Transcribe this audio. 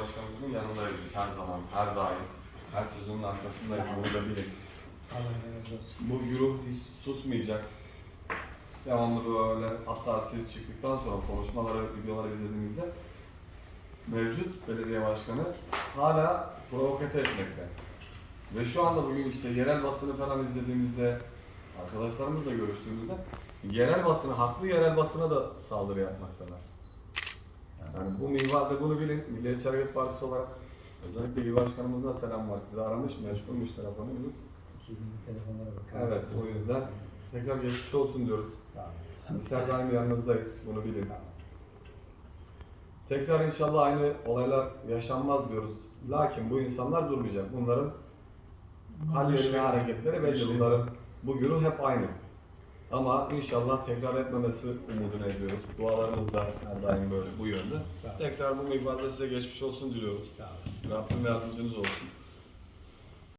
Başkanımızın yanındayız biz her zaman, her daim. Her sözünün arkasındayız, bunu da bilin. Bu güruh hiç susmayacak. Devamlı böyle, hatta siz çıktıktan sonra konuşmaları, videoları izlediğinizde mevcut belediye başkanı hala provokate etmekte. Ve şu anda bugün işte yerel basını falan izlediğimizde, arkadaşlarımızla görüştüğümüzde yerel basını, haklı yerel basına da saldırı yapmaktalar. Yani bu minvalde bunu bilin. Milliyetçi Hareket Partisi olarak özellikle il başkanımızdan selam var. Sizi aramış, meşgulmüş telefonunuz. İki günlük telefonlara bakın. Evet, o yüzden tekrar geçmiş olsun diyoruz. Biz her daim yanınızdayız, bunu bilin. Tekrar inşallah aynı olaylar yaşanmaz diyoruz. Lakin bu insanlar durmayacak. Bunların halleri ve hareketleri belli. Bunların bu güruh hep aynı. Ama inşallah tekrar etmemesi umudunu ediyoruz. Dualarımız da her daim böyle bu yönde. Tekrar bu minvalde size geçmiş olsun diliyoruz. Sağ olun. Rabbim yardımcınız olsun.